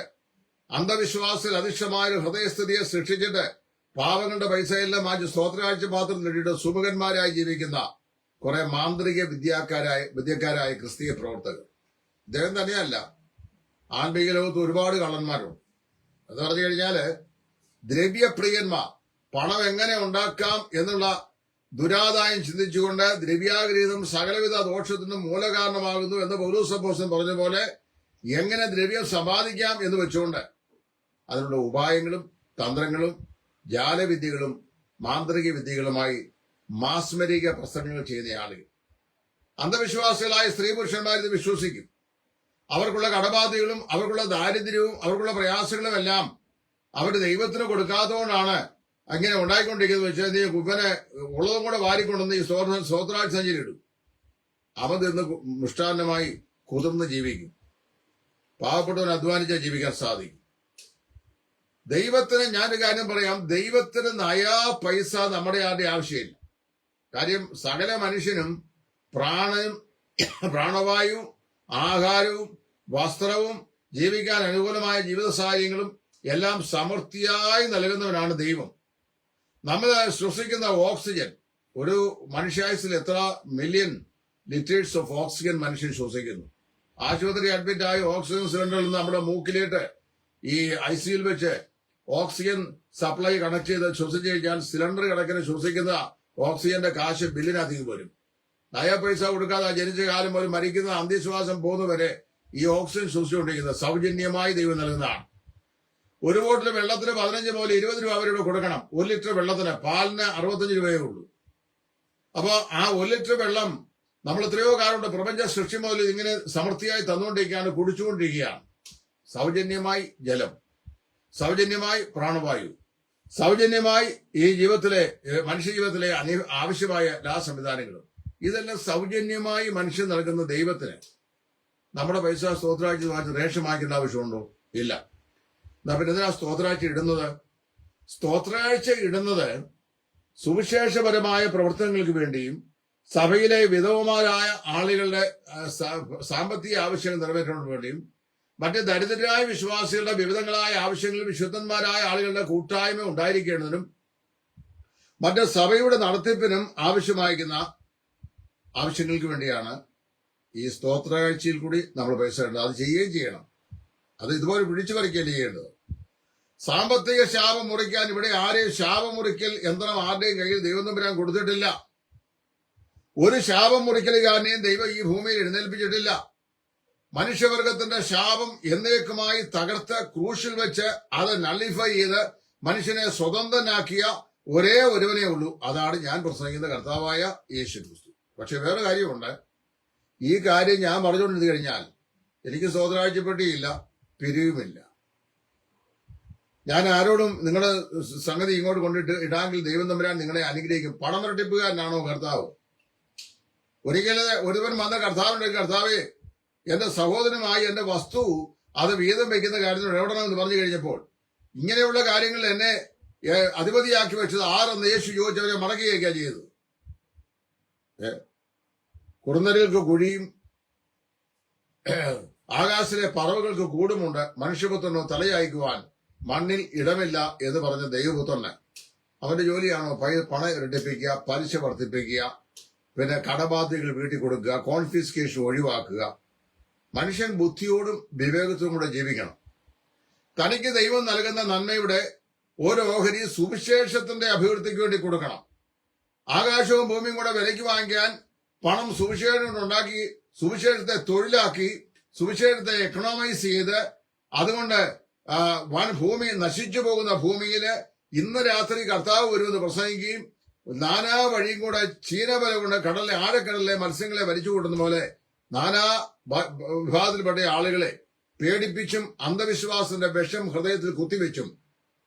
അന്ധവിശ്വാസത്തിൽ അധിഷ്ഠമായ ഒരു ഹൃദയസ്ഥിതിയെ സൃഷ്ടിച്ചിട്ട് പാവങ്ങളുടെ പൈസയെല്ലാം മാറ്റി സ്തോത്രാഴ്ച പാത്രം നേടിയിട്ട് സുമുഖന്മാരായി ജീവിക്കുന്ന കുറെ മാന്ത്രിക വിദ്യാക്കാരായ വിദ്യക്കാരായ ക്രിസ്തീയ പ്രവർത്തകർ. ഇദ്ദേഹം തന്നെയല്ല. ആത്മീക ലോകത്ത് ഒരുപാട് കള്ളന്മാരുണ്ട്. എന്ന് പറഞ്ഞു കഴിഞ്ഞാൽ ദ്രവ്യപ്രിയന്മാർ പണം എങ്ങനെ ഉണ്ടാക്കാം എന്നുള്ള ദുരാദായം ചിന്തിച്ചുകൊണ്ട് ദ്രവ്യാഗ്രഹീതം സകലവിധ ദോഷത്തിനും മൂലകാരണമാകുന്നു എന്ന് പൗരസപ്പോസൻ പറഞ്ഞ പോലെ എങ്ങനെ ദ്രവ്യം സമ്പാദിക്കാം എന്ന് വെച്ചുകൊണ്ട് അതിനുള്ള ഉപായങ്ങളും തന്ത്രങ്ങളും ജാലവിദ്യകളും മാന്ത്രിക വിദ്യകളുമായി മാസ്മരിക പ്രസംഗങ്ങൾ ചെയ്യുന്ന ആളുകൾ അന്ധവിശ്വാസികളായ സ്ത്രീ പുരുഷന്മാരിത് വിശ്വസിക്കും. അവർക്കുള്ള കടബാധകളും അവർക്കുള്ള ദാരിദ്ര്യവും അവർക്കുള്ള പ്രയാസങ്ങളും എല്ലാം അവർ ദൈവത്തിന് കൊടുക്കാത്തതുകൊണ്ടാണ് അങ്ങനെ ഉണ്ടായിക്കൊണ്ടിരിക്കുന്നത്. വെച്ചാൽ നീ കുബനെ ഉള്ളതും കൂടെ വാരിക്കൊണ്ടുവന്ന് ഈ സ്വോത്രാജ് സഞ്ചരിയിടും അവൻ തിന്ന് മിഷ്ടാന്നമായി കുതിർന്ന് ജീവിക്കും. പാവപ്പെട്ടവൻ അധ്വാനിച്ചാൽ ജീവിക്കാൻ സാധിക്കും. ദൈവത്തിന് ഞാനൊരു കാര്യം പറയാം. ദൈവത്തിന് നയാ പൈസ നമ്മുടെ ആരുടെ ആവശ്യമില്ല. കാര്യം സകല മനുഷ്യനും പ്രാണനും പ്രാണവായു ആഹാരവും വസ്ത്രവും ജീവിക്കാൻ അനുകൂലമായ ജീവിത സാഹചര്യങ്ങളും എല്ലാം സമൃദ്ധിയായി നൽകുന്നവനാണ് ദൈവം. നമ്മൾ ശ്വസിക്കുന്ന ഓക്സിജൻ ഒരു മനുഷ്യായുസിൽ എത്ര മില്യൺ ലിറ്റേഴ്സ് ഓഫ് ഓക്സിജൻ മനുഷ്യൻ ശ്വസിക്കുന്നു. ആശുപത്രി അഡ്മിറ്റ് ആയി ഓക്സിജൻ സിലിണ്ടറിൽ നിന്ന് നമ്മുടെ മൂക്കിലേട്ട് ഈ ഐ സിയിൽ വെച്ച് ഓക്സിജൻ സപ്ലൈ കണക്ട് ചെയ്ത് ശ്വസിച്ചു കഴിഞ്ഞാൽ സിലിണ്ടർ കണക്കിന് ശ്വസിക്കുന്ന ഓക്സിജന്റെ കാശ് ബില്ലിനധികം വരും. നയ പൈസ കൊടുക്കാതെ ജനിച്ച കാലം ഒരു മരിക്കുന്ന അന്ത്യശ്വാസം പോകുന്നവരെ ഈ ഓക്സിജൻ ശ്വസിച്ചുകൊണ്ടിരിക്കുന്നത് സൗജന്യമായി ദൈവം നൽകുന്നതാണ്. ഒരു ബോട്ടിൽ വെള്ളത്തിന് പതിനഞ്ച് മുതൽ ഇരുപത് രൂപ അവരോട് കൊടുക്കണം. ഒരു ലിറ്റർ വെള്ളത്തിന് പാലിന് അറുപത്തഞ്ച് രൂപയേ ഉള്ളൂ. അപ്പോ ആ ഒരു ലിറ്റർ വെള്ളം നമ്മൾ എത്രയോ കാലമുണ്ട് പ്രപഞ്ച സൃഷ്ടി മുതൽ ഇങ്ങനെ സമൃദ്ധിയായി തന്നുകൊണ്ടിരിക്കുകയാണ് കുടിച്ചുകൊണ്ടിരിക്കുകയാണ്. സൗജന്യമായി ജലം സൗജന്യമായി പ്രാണവായു സൗജന്യമായി ഈ ജീവിതത്തിലെ മനുഷ്യ ജീവിതത്തിലെ ആവശ്യമായ എല്ലാ സംവിധാനങ്ങളും. ഇതെല്ലാം സൗജന്യമായി മനുഷ്യൻ നൽകുന്ന ദൈവത്തിന് നമ്മുടെ പൈസ സ്തോത്രാഴ്ച വാങ്ങിച്ച് റേഷൻ വാങ്ങിക്കേണ്ട ആവശ്യമുണ്ടോ? ഇല്ല. എന്നാ പിന്നെ എന്തിനാ സ്തോത്രാഴ്ച ഇടുന്നത്? സ്തോത്രാഴ്ച ഇടുന്നത് സുവിശേഷപരമായ പ്രവർത്തനങ്ങൾക്ക് വേണ്ടിയും സഭയിലെ വിധവമാരായ ആളുകളുടെ സാമ്പത്തിക ആവശ്യങ്ങൾ നിറവേറ്റുന്നതിന് വേണ്ടിയും മറ്റ് ദരിദ്രരായ വിശ്വാസികളുടെ വിവിധങ്ങളായ ആവശ്യങ്ങളിൽ വിശുദ്ധന്മാരായ ആളുകളുടെ കൂട്ടായ്മ ഉണ്ടായിരിക്കേണ്ടതിനും മറ്റ് സഭയുടെ നടത്തിപ്പിനും ആവശ്യമായിരിക്കുന്ന ആവശ്യങ്ങൾക്ക് വേണ്ടിയാണ് ഈ സ്തോത്രകാഴ്ചയിൽ കൂടി നമ്മൾ പൈസ ഇടണം. അത് ചെയ്യുകയും ചെയ്യണം. അത് ഇതുപോലെ പിടിച്ചു പറിക്കുകയല്ല ചെയ്യേണ്ടത്. സാമ്പത്തിക ശാപം മുറിക്കാൻ ഇവിടെ ആരെയും ശാപം മുറിക്കൽ യന്ത്രം ആരുടെയും കയ്യിൽ ദൈവം തമ്പുരാൻ കൊടുത്തിട്ടില്ല. ഒരു ശാപം മുറിക്കലുകാരനെയും ദൈവം ഈ ഭൂമിയിൽ എഴുന്നേൽപ്പിച്ചിട്ടില്ല. മനുഷ്യവർഗത്തിന്റെ ശാപം എന്നേക്കുമായി തകർത്ത് ക്രൂശിൽ വെച്ച് അത് നള്ളിഫൈ ചെയ്ത് മനുഷ്യനെ സ്വതന്ത്രനാക്കിയ ഒരേ ഒരുവനേ ഉള്ളൂ. അതാണ് ഞാൻ പ്രസംഗിക്കുന്ന കർത്താവായ യേശു ക്രിസ്തു പക്ഷെ വേറെ കാര്യമുണ്ട്. ഈ കാര്യം ഞാൻ പറഞ്ഞുകൊണ്ടിരുന്നു കഴിഞ്ഞാൽ എനിക്ക് സ്വതരാഴ്ചപ്പെട്ടിയില്ല പിരിവുമില്ല ഞാൻ ആരോടും നിങ്ങളെ സംഗതി ഇങ്ങോട്ട് കൊണ്ടിട്ട് ഇടാമെങ്കിൽ ദൈവം തമ്പുരാൻ നിങ്ങളെ അനുഗ്രഹിക്കും. പണം ഇരട്ടിപ്പുകാരനാണോ കർത്താവ്? ഒരിക്കലും ഒരുവൻ വന്ന കർത്താവിന്റെ കർത്താവേ എന്റെ സഹോദരമായി എന്റെ വസ്തു അത് വീതം വെക്കുന്ന കാര്യത്തിൽ ഇടപെടണമെന്ന് പറഞ്ഞു കഴിഞ്ഞപ്പോൾ ഇങ്ങനെയുള്ള കാര്യങ്ങളിൽ എന്നെ അധിപതിയാക്കി വെച്ചത് ആരെന്ന് യേശു ചോദിച്ചവരെ മടക്കുകയൊക്കെയാണ് ചെയ്തത്. ഏ, കുറുനരികൾക്ക് കുഴിയും ആകാശത്തിലെ പറവകൾക്ക് കൂടുമുണ്ട്. മനുഷ്യപുത്രനോ തലയായിക്കുവാൻ മണ്ണിൽ ഇടമില്ല എന്ന് പറഞ്ഞ ദൈവപുത്രന് അവന്റെ ജോലിയാണോ? പണം ഇരട്ടിപ്പിക്കുക പലിശ വർദ്ധിപ്പിക്കുക പിന്നെ കടബാധ്യതകൾ വീട്ടിൽ കൊടുക്കുക കോൺഫിസ്കേഷൻ ഒഴിവാക്കുക. മനുഷ്യൻ ബുദ്ധിയോടും വിവേകത്തോടും കൂടെ ജീവിക്കണം. തനിക്ക് ദൈവം നൽകുന്ന നന്മയുടെ ഓരോ ഓഹരി സുവിശേഷത്തിന്റെ അഭിവൃദ്ധിക്ക് വേണ്ടി കൊടുക്കണം. ആകാശവും ഭൂമിയും കൂടെ വിലയ്ക്ക് വാങ്ങിക്കാൻ പണം സുവിശേഷം ഉണ്ടാക്കി സുവിശേഷത്തെ തൊഴിലാക്കി സുവിശേഷത്തെ എക്കണോമൈസ് ചെയ്ത് അതുകൊണ്ട് വൻ ഭൂമി നശിച്ചു പോകുന്ന ഭൂമിയിൽ ഇന്ന് രാത്രി കർത്താവ് വരുമെന്ന് പ്രസംഗിക്കുകയും നാനാ വഴിയും കൂടെ ചീനവല കൊണ്ട് കടലിലെ ആഴക്കടലിലെ മത്സ്യങ്ങളെ വലിച്ചു കൂട്ടുന്ന പോലെ നാനാ വിഭാഗത്തിൽപ്പെട്ട ആളുകളെ പേടിപ്പിച്ചും അന്ധവിശ്വാസത്തിന്റെ വിഷം ഹൃദയത്തിൽ കുത്തിവെച്ചും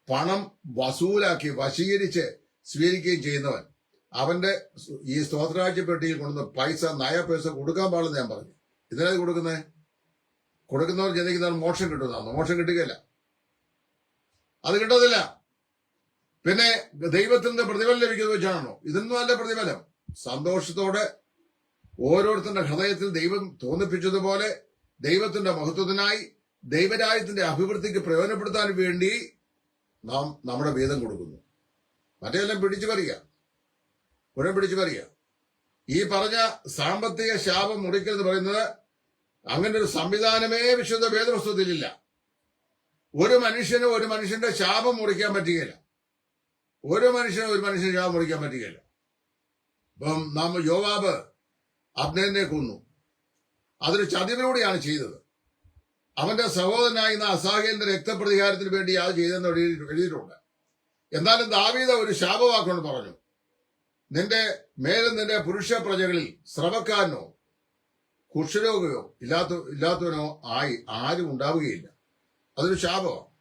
പണം വസൂലാക്കി വശീകരിച്ച് സ്വീകരിക്കുകയും ചെയ്യുന്നവൻ. അവന്റെ ഈ സ്തോത്രാജ്യ പെട്ടിയിൽ കൊണ്ടുവന്ന പൈസ നയ പൈസ കൊടുക്കാൻ പാടില്ലെന്ന് ഞാൻ പറഞ്ഞു. ഇതിനത് കൊടുക്കുന്നേ? കൊടുക്കുന്നവർ ജനിക്കുന്നവർ മോക്ഷം കിട്ടുന്നതാണ് മോക്ഷം കിട്ടുകയില്ല. അത് കിട്ടത്തില്ല പിന്നെ ദൈവത്തിന്റെ പ്രതിഫലം ലഭിക്കുന്നത് വെച്ചാണോ ഇതൊന്നും അല്ല പ്രതിഫലം. സന്തോഷത്തോടെ ഓരോരുത്തരുടെ ഹൃദയത്തിൽ ദൈവം തോന്നിപ്പിച്ചതുപോലെ ദൈവത്തിന്റെ മഹത്വത്തിനായി ദൈവരാജ്യത്തിന്റെ അഭിവൃദ്ധിക്ക് പ്രയോജനപ്പെടുത്താൻ വേണ്ടി നാം നമ്മുടെ വേദം കൊടുക്കുന്നു. മറ്റെല്ലാം പിടിച്ചു പറയുക മുഴുവൻ പിടിച്ചു പറയുക ഈ പറഞ്ഞ സാമ്പത്തിക ശാപം മുറിക്കരുത് പറയുന്നത് അങ്ങനെ ഒരു സംവിധാനമേ വിശുദ്ധ വേദപുസ്തകത്തിലില്ല ഒരു മനുഷ്യന് ഒരു മനുഷ്യന്റെ ശാപം മുറിക്കാൻ പറ്റുകയില്ല. ഒരു മനുഷ്യന് ഒരു മനുഷ്യൻ ശാപം മുറിക്കാൻ പറ്റുകയില്ല. ഇപ്പം നാം യോവാബ് അബ്നേനെ കൊന്നു. അതൊരു ചതിവിലൂടെയാണ് ചെയ്തത്. അവന്റെ സഹോദരനായിരുന്ന അസാഹേലിന്റെ രക്തപ്രതികാരത്തിന് വേണ്ടി അത് ചെയ്തെന്ന് എഴുതി- എഴുതിയിട്ടുണ്ട്. എന്നാലും ദാവീദ ഒരു ശാപവാക്കൊണ്ട് പറഞ്ഞു. നിന്റെ മേലും നിന്റെ പുരുഷ പ്രജകളിൽ സ്രവക്കാരനോ കുഷരോഗയോ ഇല്ലാത്ത ഇല്ലാത്തവനോ ആയി ആരും ഉണ്ടാവുകയില്ല. അതൊരു ശാപമാണ്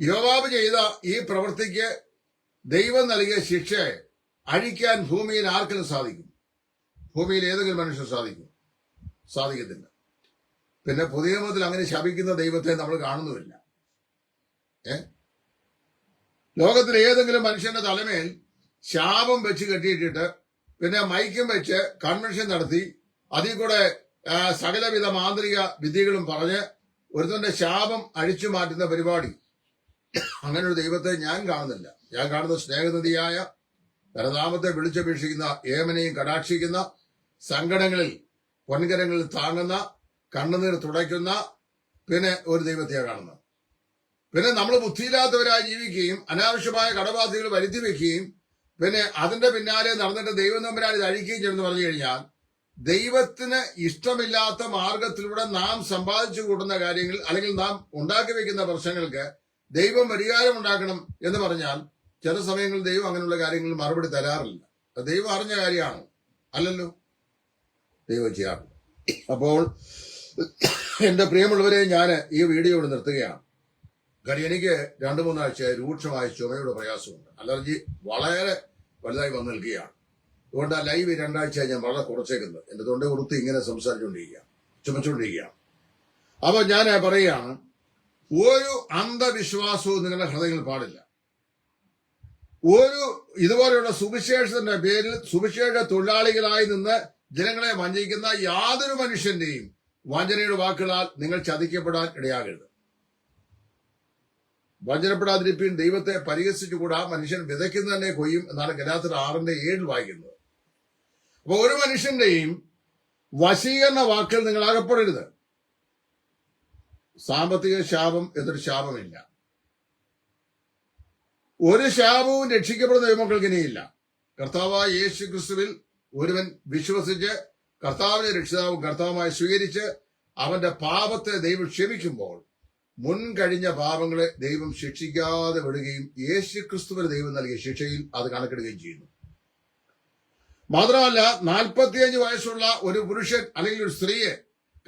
യോവാബ് ചെയ്ത ഈ പ്രവൃത്തിക്ക് ദൈവം നൽകിയ ശിക്ഷയെ അഴിക്കാൻ ഭൂമിയിൽ ആർക്കെങ്കിലും സാധിക്കും? ഭൂമിയിൽ ഏതെങ്കിലും മനുഷ്യൻ സാധിക്കും? സാധിക്കത്തില്ല. പിന്നെ പുതിയ നിയമത്തിൽ അങ്ങനെ ശപിക്കുന്ന ദൈവത്തെ നമ്മൾ കാണുന്നുമില്ല. ഏ? ലോകത്തിൽ ഏതെങ്കിലും മനുഷ്യന്റെ തലമേൽ ശാപം വെച്ച് കെട്ടിയിട്ടിട്ട് പിന്നെ മൈക്കും വെച്ച് കൺവെൻഷൻ നടത്തി. അതിൽ കൂടെ സകലവിധ മാന്ത്രിക വിദ്യകളും പറഞ്ഞ് ഒരുത്തന്റെ ശാപം അഴിച്ചു മാറ്റുന്ന പരിപാടി. അങ്ങനെ ഒരു ദൈവത്തെ ഞാൻ കാണുന്നില്ല. ഞാൻ കാണുന്ന സ്നേഹനദിയായ പരനാമത്തെ വിളിച്ചപേക്ഷിക്കുന്ന ഏമനെയും കടാക്ഷിക്കുന്ന സങ്കടങ്ങളിൽ പൊൻകരങ്ങളിൽ താങ്ങുന്ന കണ്ണുനീർ തുടയ്ക്കുന്ന പിന്നെ ഒരു ദൈവത്തെയാണ് കാണുന്നത്. പിന്നെ നമ്മൾ ബുദ്ധിയില്ലാത്തവരായി ജീവിക്കുകയും അനാവശ്യമായ കടബാധ്യതകൾ വരുത്തി വെക്കുകയും പിന്നെ അതിന്റെ പിന്നാലെ നടന്നിട്ട് ദൈവം തമ്പുരാൻ ഇത് അഴിക്കുകയും ചെയ്യുമെന്ന് പറഞ്ഞു കഴിഞ്ഞാൽ ദൈവത്തിന് ഇഷ്ടമില്ലാത്ത മാർഗത്തിലൂടെ നാം സമ്പാദിച്ചു കൂട്ടുന്ന കാര്യങ്ങൾ അല്ലെങ്കിൽ നാം ഉണ്ടാക്കി വെക്കുന്ന പ്രശ്നങ്ങൾക്ക് ദൈവം പരിഹാരം ഉണ്ടാക്കണം എന്ന് പറഞ്ഞാൽ ചില സമയങ്ങളിൽ ദൈവം അങ്ങനെയുള്ള കാര്യങ്ങൾ മറുപടി തരാറില്ല. ദൈവം അറിഞ്ഞ കാര്യമാണ്? അല്ലല്ലോ. ദൈവം ചെയ്യാറില്ല അപ്പോൾ എന്റെ പ്രിയമുള്ളവരെ ഞാൻ ഈ വീഡിയോ നിർത്തുകയാണ്. കാര്യം എനിക്ക് രണ്ടു മൂന്നാഴ്ച രൂക്ഷമായ ചുമയുടെ പ്രയാസമുണ്ട്. അലർജി വളരെ വലുതായി വന്നു നിൽക്കുകയാണ്. അതുകൊണ്ട് ആ ലൈവ് രണ്ടാഴ്ച ഞാൻ വളരെ കുറച്ചേക്കുന്നത് എന്റെ തൊണ്ട കൊടുത്ത് ഇങ്ങനെ സംസാരിച്ചുകൊണ്ടിരിക്കുകയാണ് ചുമച്ചുകൊണ്ടിരിക്കുകയാണ് അപ്പൊ ഞാൻ പറയുകയാണ് ഒരു അന്ധവിശ്വാസവും നിങ്ങളുടെ ഹൃദയങ്ങളിൽ പാടില്ല. ഒരു ഇതുപോലെയുള്ള സുവിശേഷത്തിന്റെ പേരിൽ സുവിശേഷ തൊഴിലാളികളായി നിന്ന് ജനങ്ങളെ വഞ്ചിക്കുന്ന യാതൊരു മനുഷ്യന്റെയും വഞ്ചനയുടെ വാക്കുകളാൽ നിങ്ങൾ ചതിക്കപ്പെടാൻ ഇടയാകരുത്. വഞ്ചനപ്പെടാതിരിപ്പിൻ ദൈവത്തെ പരിഹസിച്ചുകൂടാ? മനുഷ്യൻ വിതയ്ക്കുന്ന തന്നെ കൊയ്യും എന്നാണ് ഗലാത്തർ ആറിന്റെ ഏഴിൽ വായിക്കുന്നത്. അപ്പൊ ഒരു മനുഷ്യന്റെയും വശീകരണ വാക്കിൽ നിങ്ങൾ അകപ്പെടരുത് സാമ്പത്തിക ശാപം എന്നൊരു ശാപമില്ല. ഒരു ശാപവും രക്ഷിക്കപ്പെടുന്ന ദൈവമക്കൾക്ക് ഇനിയില്ല. കർത്താവായ യേശു ക്രിസ്തുവിൽ ഒരുവൻ വിശ്വസിച്ച് കർത്താവിനെ രക്ഷിതാവും കർത്താവുമായി സ്വീകരിച്ച് അവന്റെ പാപത്തെ ദൈവം ക്ഷമിക്കുമ്പോൾ മുൻ കഴിഞ്ഞ പാപങ്ങളെ ദൈവം ശിക്ഷിക്കാതെ വിടുകയും യേശു ക്രിസ്തുവിന് ദൈവം നൽകിയ ശിക്ഷയിൽ അത് കണക്കിടുകയും ചെയ്യുന്നു. മാത്രമല്ല നാൽപ്പത്തിയഞ്ച് വയസ്സുള്ള ഒരു പുരുഷൻ അല്ലെങ്കിൽ ഒരു സ്ത്രീയെ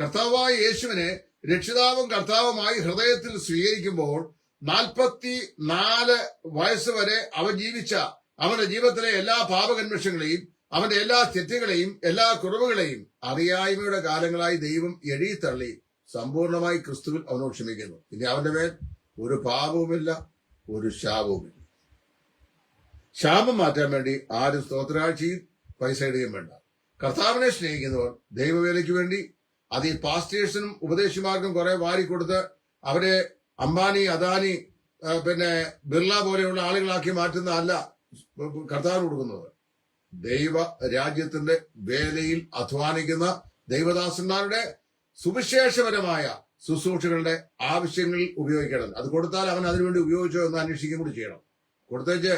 കർത്താവായ യേശുവിനെ രക്ഷിതാവും കർത്താവുമായി ഹൃദയത്തിൽ സ്വീകരിക്കുമ്പോൾ നാൽപ്പത്തി നാല് വയസ്സ് വരെ അവൻ ജീവിച്ച അവന്റെ ജീവിതത്തിലെ എല്ലാ പാപകന്മഷങ്ങളെയും അവന്റെ എല്ലാ തെറ്റുകളെയും എല്ലാ കുറവുകളെയും അറിയായ്മയുടെ കാലങ്ങളായി ദൈവം എഴുതിത്തള്ളി. സമ്പൂർണമായി ക്രിസ്തുവിൽ അവനോട് ക്ഷമിക്കുന്നു ഇനി അവന്റെ മേൽ ഒരു പാപവുമില്ല ഒരു ശാപവുമില്ല. ശാപം മാറ്റാൻ വേണ്ടി ആരും സ്തോത്രാഴ്ചയും പൈസ ഇടുകയും വേണ്ട. കർത്താവിനെ സ്നേഹിക്കുന്നവർ ദൈവവേലയ്ക്ക് വേണ്ടി അത് ഈ പാസ്റ്റേഴ്സിനും ഉപദേശിമാർക്കും കുറെ വാരിക്കൊടുത്ത് അവരെ അംബാനി അദാനി പിന്നെ ബിർള പോലെയുള്ള ആളുകളാക്കി മാറ്റുന്ന അല്ല കർത്താവ് കൊടുക്കുന്നത്. ദൈവ രാജ്യത്തിന്റെ വേലയിൽ അധ്വാനിക്കുന്ന ദൈവദാസന്മാരുടെ സുവിശേഷപരമായ ശുശ്രൂഷകളുടെ ആവശ്യങ്ങളിൽ ഉപയോഗിക്കണം അത് കൊടുത്താൽ അവൻ അതിനുവേണ്ടി ഉപയോഗിച്ചോ എന്ന് അന്വേഷിക്കുകയും കൂടി ചെയ്യണം. കൊടുത്തേച്ച്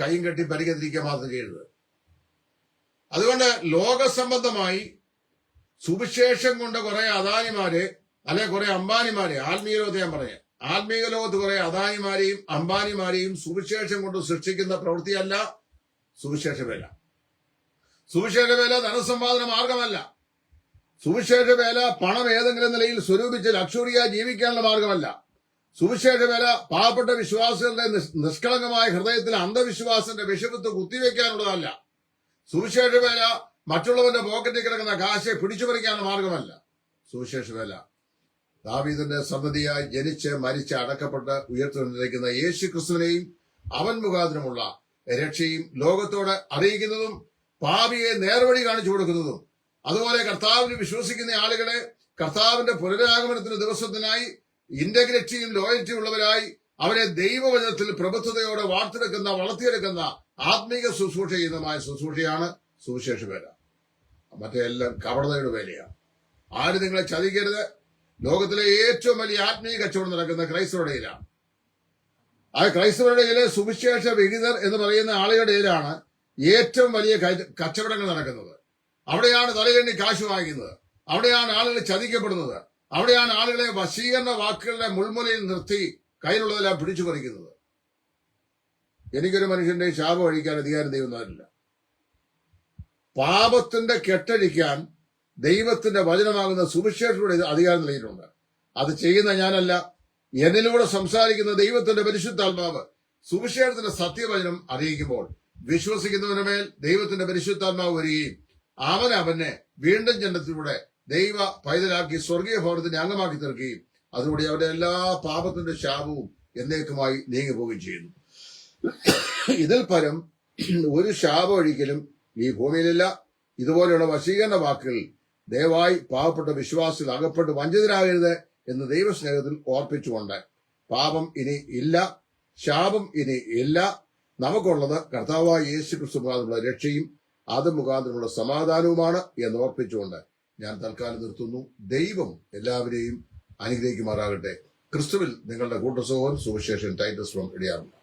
കൈയും കെട്ടി പരിഗതിരിക്കുക മാത്രം ചെയ്യരുത്. അതുകൊണ്ട് ലോകസംബന്ധമായി സുവിശേഷം കൊണ്ട് കുറെ അദാനിമാരെ അല്ലെ കുറെ അംബാനിമാരെ ആത്മീയ ലോകത്ത് ഞാൻ പറയാം ആത്മീയ ലോകത്ത് കുറെ അദാനിമാരെയും അംബാനിമാരെയും സുവിശേഷം കൊണ്ട് സൃഷ്ടിക്കുന്ന പ്രവൃത്തിയല്ല സുവിശേഷ വേല സുവിശേഷ വേല ധനസമ്പാദന മാർഗമല്ല സുവിശേഷ വേല പണം ഏതെങ്കിലും നിലയിൽ സ്വരൂപിച്ച് ലക്ഷറിയ ജീവിക്കാനുള്ള മാർഗമല്ല. സുവിശേഷ വേല പാവപ്പെട്ട വിശ്വാസികളുടെ നിഷ്കളങ്കമായ ഹൃദയത്തിൽ അന്ധവിശ്വാസത്തിന്റെ വിഷമത്ത് കുത്തിവെക്കാനുള്ളതല്ല. സുവിശേഷ വേല മറ്റുള്ളവന്റെ പോക്കറ്റിൽ കിടക്കുന്ന കാശെ പിടിച്ചു പറിക്കാനുള്ള മാർഗമല്ല. സുവിശേഷ വേല ദാവീദിന്റെ സന്തതിയായി ജനിച്ച് മരിച്ച് അടക്കപ്പെട്ട് ഉയർത്തുകൊണ്ടിരിക്കുന്ന യേശു ക്രിസ്തുവിനെയും അവൻ മുഖാന്തരമുള്ള രക്ഷയും ലോകത്തോട് അറിയിക്കുന്നതും പാപിയെ നേർവഴി കാണിച്ചു കൊടുക്കുന്നതും അതുപോലെ കർത്താവിന് വിശ്വസിക്കുന്ന ആളുകളെ കർത്താവിന്റെ പുനരാഗമനത്തിന് ദിവസത്തിനായി ഇന്റഗ്രിറ്റിയും ലോയൽറ്റിയും ഉള്ളവരായി അവരെ ദൈവവചനത്തിൽ പ്രബുദ്ധതയോടെ വാർത്തെടുക്കുന്ന വളർത്തിയെടുക്കുന്ന ആത്മീക ശുശ്രൂഷ ചെയ്യുന്നതുമായ ശുശ്രൂഷയാണ് സുവിശേഷ വേല. മറ്റേ എല്ലാം കപടതയുടെ വേലയാണ്. ആര് നിങ്ങളെ ചതിക്കരുത്. ലോകത്തിലെ ഏറ്റവും വലിയ ആത്മീയ കച്ചവടം നടക്കുന്ന ക്രൈസ്തവരുടെ ഇതിലാണ് ആ ക്രൈസ്തവരുടെ ഇതിലെ സുവിശേഷ വിഹിതർ എന്ന് പറയുന്ന ആളുകളുടെ ഇതിലാണ് ഏറ്റവും വലിയ കച്ചവടങ്ങൾ നടക്കുന്നത്. അവിടെയാണ് തലകെണ്ണി കാശ് വാങ്ങിക്കുന്നത്. അവിടെയാണ് ആളുകൾ ചതിക്കപ്പെടുന്നത്. അവിടെയാണ് ആളുകളെ വശീകരണ വാക്കുകളുടെ മുൾമുലയിൽ നിർത്തി കയ്യിലുള്ളതെല്ലാം പിടിച്ചു പറിക്കുന്നത്. എനിക്കൊരു മനുഷ്യന്റെ ശാപം അഴിക്കാൻ അധികാരം ദൈവം തരില്ല പാപത്തിന്റെ കെട്ടഴിക്കാൻ ദൈവത്തിന്റെ വചനമാകുന്ന സുവിശേഷയുടെ അധികാരം നൽകിയിട്ടുണ്ട്. അത് ചെയ്യുന്ന ഞാനല്ല. എന്നിലൂടെ സംസാരിക്കുന്ന ദൈവത്തിന്റെ പരിശുദ്ധാത്മാവ് സുവിശേഷത്തിന്റെ സത്യവചനം അറിയിക്കുമ്പോൾ വിശ്വസിക്കുന്നവരുടെ മേൽ ദൈവത്തിന്റെ പരിശുദ്ധാത്മാവ് വരികയും അവൻ അവനെ വീണ്ടും ജനത്തിലൂടെ ദൈവ പൈതലാക്കി സ്വർഗീയ ഭവനത്തിന്റെ അംഗമാക്കി തീർക്കുകയും അതിലൂടെ അവരുടെ എല്ലാ പാപത്തിന്റെ ശാപവും എന്നേക്കുമായി നീങ്ങി പോവുകയും ചെയ്യുന്നു. ഇതിൽ പരം ഒരു ശാപം ഒഴിക്കലും ഈ ഭൂമിയിലില്ല. ഇതുപോലെയുള്ള വശീകരണ വാക്കുകൾ ദയവായി പാവപ്പെട്ട വിശ്വാസികൾ അകപ്പെട്ട് വഞ്ചിതരാകരുത് എന്ന് ദൈവസ്നേഹത്തിൽ ഓർപ്പിച്ചുകൊണ്ട് പാപം ഇനി ഇല്ല ശാപം ഇനി ഇല്ല. നമുക്കുള്ളത് കർത്താവായ യേശു ക്രിസ്തു രക്ഷയും അത് മുഖാന്തരമുള്ള സമാധാനവുമാണ് എന്ന് ഓർപ്പിച്ചുകൊണ്ട് ഞാൻ തൽക്കാലം നിർത്തുന്നു. ദൈവം എല്ലാവരെയും അനുഗ്രഹിക്കുമാറാകട്ടെ. ക്രിസ്തുവിൽ നിങ്ങളുടെ കൂട്ടസഹോദരൻ സുവിശേഷൻ ടൈറ്റസ് ഫ്രം ഇടിയാറുണ്ട്